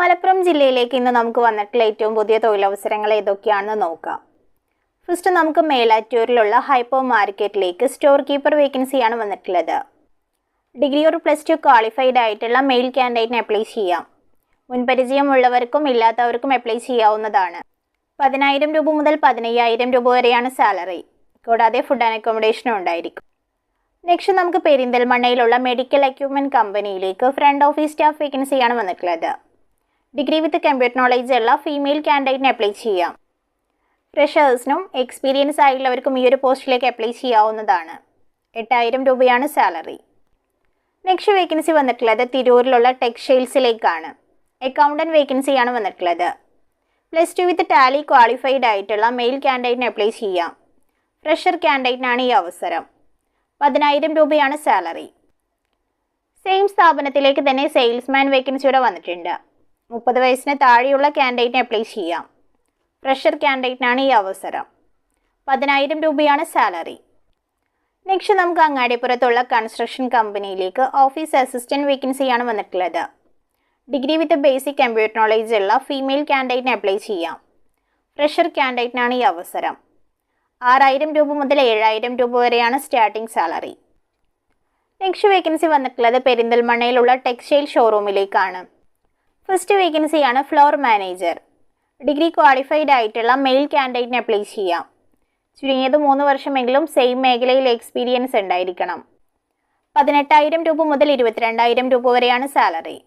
മലപ്പുറം ജില്ലയിലേക്ക് ഇന്ന് നമുക്ക് വന്നിട്ടുള്ള ഏറ്റവും പുതിയ തൊഴിലവസരങ്ങൾ ഏതൊക്കെയാണെന്ന് നോക്കാം. ഫസ്റ്റ് നമുക്ക് മേലാറ്റൂരിലുള്ള ഹൈപ്പർ മാർക്കറ്റിലേക്ക് സ്റ്റോർ കീപ്പർ വേക്കൻസിയാണ് വന്നിട്ടുള്ളത്. ഡിഗ്രി ഒരു പ്ലസ് ടു ക്വാളിഫൈഡ് ആയിട്ടുള്ള മെയിൽ ക്യാൻഡിഡേറ്റിന് അപ്ലൈ ചെയ്യാം. മുൻപരിചയമുള്ളവർക്കും ഇല്ലാത്തവർക്കും അപ്ലൈ ചെയ്യാവുന്നതാണ്. പതിനായിരം രൂപ മുതൽ പതിനയ്യായിരം രൂപ വരെയാണ് സാലറി കൂടാതെ ഫുഡ് ആൻഡ് അക്കോമഡേഷനും ഉണ്ടായിരിക്കും. നെക്സ്റ്റ് നമുക്ക് പെരിന്തൽമണ്ണയിലുള്ള മെഡിക്കൽ എക്യുപ്മെന്റ് കമ്പനിയിലേക്ക് ഫ്രണ്ട് ഓഫീസ് സ്റ്റാഫ് വേക്കൻസിയാണ് വന്നിട്ടുള്ളത്. ഡിഗ്രി വിത്ത് കമ്പ്യൂട്ടർ നോളേജ് ഉള്ള ഫീമെയിൽ കാൻഡിഡേറ്റിന് അപ്ലൈ ചെയ്യാം. ഫ്രഷേഴ്സിനും എക്സ്പീരിയൻസ് ആയിട്ടുള്ളവർക്കും ഈ ഒരു പോസ്റ്റിലേക്ക് അപ്ലൈ ചെയ്യാവുന്നതാണ്. എട്ടായിരം രൂപയാണ് സാലറി നെക്സ്റ്റ് വേക്കൻസി വന്നിട്ടുള്ളത് തിരൂരിലുള്ള ടെക്സ്റ്റൈൽസിലേക്കാണ്. അക്കൗണ്ടന്റ് വേക്കൻസിയാണ് വന്നിട്ടുള്ളത്. Plus two with Tally qualified ആയിട്ടുള്ള മെയിൽ കാൻഡിഡേറ്റിന് അപ്ലൈ ചെയ്യാം. ഫ്രഷർ കാൻഡിഡേറ്റിനാണ് ഈ അവസരം. പതിനായിരം രൂപയാണ് സാലറി സെയിം സ്ഥാപനത്തിലേക്ക് തന്നെ സെയിൽസ്മാൻ വേക്കൻസിയുടെ വന്നിട്ടുണ്ട്. മുപ്പത് വയസ്സിന് താഴെയുള്ള ക്യാൻഡിഡേറ്റിന് അപ്ലൈ ചെയ്യാം. ഫ്രഷർ ക്യാൻഡിഡേറ്റിനാണ് ഈ അവസരം. പതിനായിരം രൂപയാണ് സാലറി നെക്സ്റ്റ് നമുക്ക് അങ്ങാടിപ്പുറത്തുള്ള കൺസ്ട്രക്ഷൻ കമ്പനിയിലേക്ക് ഓഫീസ് അസിസ്റ്റന്റ് വേക്കൻസിയാണ് വന്നിട്ടുള്ളത്. Degree with basic computer knowledge ഉള്ള ഫീമെയിൽ ക്യാൻഡിഡേറ്റിന് അപ്ലൈ ചെയ്യാം. ഫ്രഷർ ക്യാൻഡിഡേറ്റിനാണ് ഈ അവസരം. ആറായിരം രൂപ മുതൽ ഏഴായിരം രൂപ വരെയാണ് സ്റ്റാർട്ടിംഗ് സാലറി നെക്സ്റ്റ് വേക്കൻസി വന്നിട്ടുള്ളത് പെരിന്തൽമണ്ണയിലുള്ള ടെക്സ്റ്റൈൽ ഷോറൂമിലേക്കാണ് ഫസ്റ്റ് വേക്കൻസിയാണ് ഫ്ലോർ മാനേജർ ഡിഗ്രി ക്വാളിഫൈഡ് ആയിട്ടുള്ള മെയിൽ കാൻഡിഡേറ്റിന് അപ്ലൈ ചെയ്യാം. ചുരുങ്ങിയത് മൂന്ന് വർഷമെങ്കിലും സെയിം മേഖലയിൽ എക്സ്പീരിയൻസ് ഉണ്ടായിരിക്കണം. പതിനെട്ടായിരം രൂപ മുതൽ ഇരുപത്തിരണ്ടായിരം രൂപ വരെയാണ് സാലറി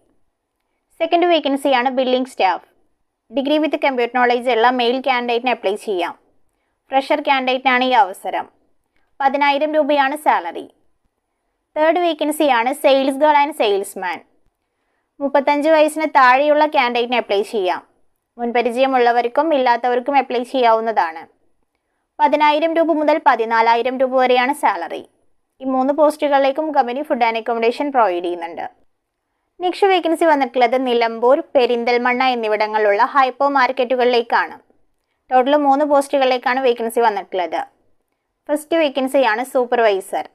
സെക്കൻഡ് വേക്കൻസിയാണ് billing staff degree with computer knowledge ഉള്ള മെയിൽ കാൻഡിഡേറ്റിന് അപ്ലൈ ചെയ്യാം. ഫ്രഷർ കാൻഡിഡേറ്റിനാണ് ഈ അവസരം. പതിനായിരം രൂപയാണ് സാലറി തേർഡ് വേക്കൻസിയാണ് സെയിൽസ് ഗേൾ ആൻഡ് സെയിൽസ്മാൻ മുപ്പത്തഞ്ച് വയസ്സിന് താഴെയുള്ള ക്യാൻഡിഡേറ്റിന് അപ്ലൈ ചെയ്യാം. മുൻപരിചയമുള്ളവർക്കും ഇല്ലാത്തവർക്കും അപ്ലൈ ചെയ്യാവുന്നതാണ്. പതിനായിരം രൂപ മുതൽ പതിനാലായിരം രൂപ വരെയാണ് സാലറി ഈ മൂന്ന് പോസ്റ്റുകളിലേക്കും company food and accommodation provide ചെയ്യുന്നുണ്ട്. നെക്സ്റ്റ് വേക്കൻസി വന്നിട്ടുള്ളത് നിലമ്പൂർ പെരിന്തൽമണ്ണ എന്നിവിടങ്ങളിലുള്ള ഹൈപ്പോ മാർക്കറ്റുകളിലേക്കാണ് ടോട്ടൽ മൂന്ന് പോസ്റ്റുകളിലേക്കാണ് വേക്കൻസി വന്നിട്ടുള്ളത്. ഫസ്റ്റ് വേക്കൻസിയാണ് സൂപ്പർവൈസർ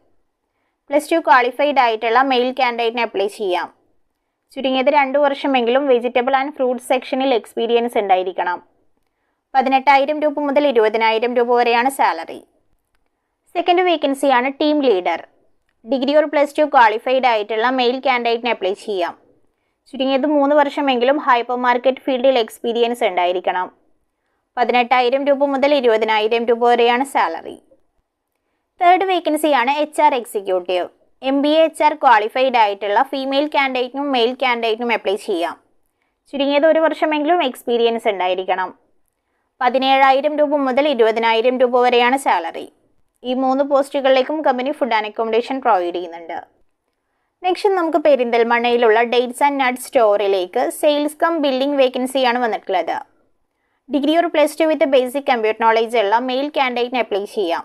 പ്ലസ് ടു ക്വാളിഫൈഡ് ആയിട്ടുള്ള മെയിൽ ക്യാൻഡിഡേറ്റിന് അപ്ലൈ ചെയ്യാം. ചുരുങ്ങിയത് രണ്ടു വർഷമെങ്കിലും വെജിറ്റബിൾ ആൻഡ് ഫ്രൂട്ട് സെക്ഷനിൽ എക്സ്പീരിയൻസ് ഉണ്ടായിരിക്കണം. പതിനെട്ടായിരം രൂപ മുതൽ ഇരുപതിനായിരം രൂപ വരെയാണ് സാലറി സെക്കൻഡ് വേക്കൻസിയാണ് team leader degree or plus two qualified ആയിട്ടുള്ള മെയിൽ ക്യാൻഡിഡേറ്റിന് അപ്ലൈ ചെയ്യാം. ചുരുങ്ങിയത് മൂന്ന് വർഷമെങ്കിലും ഹൈപ്പർ മാർക്കറ്റ് ഫീൽഡിൽ എക്സ്പീരിയൻസ് ഉണ്ടായിരിക്കണം. പതിനെട്ടായിരം രൂപ മുതൽ ഇരുപതിനായിരം രൂപ വരെയാണ് സാലറി തേർഡ് വേക്കൻസിയാണ് H R executive M B H R qualified ആയിട്ടുള്ള ഫീമെയിൽ കാൻഡിഡേറ്റിനും മെയിൽ കാൻഡിഡേറ്റിനും അപ്ലൈ ചെയ്യാം. ചുരുങ്ങിയത് ഒരു വർഷമെങ്കിലും എക്സ്പീരിയൻസ് ഉണ്ടായിരിക്കണം. പതിനേഴായിരം രൂപ മുതൽ ഇരുപതിനായിരം രൂപ വരെയാണ് സാലറി ഈ മൂന്ന് പോസ്റ്റുകളിലേക്കും company food and accommodation provide ചെയ്യുന്നുണ്ട്. നെക്സ്റ്റ് നമുക്ക് പെരിന്തൽമണ്ണയിലുള്ള ഡേറ്റ്സ് ആൻഡ് നട്ട് സ്റ്റോറിലേക്ക് സെയിൽസ് കം ബില്ലിംഗ് വേക്കൻസിയാണ് വന്നിട്ടുള്ളത്. ഡിഗ്രി ഒരു plus two with basic computer knowledge ഉള്ള മെയിൽ കാൻഡിഡേറ്റിന് അപ്ലൈ ചെയ്യാം.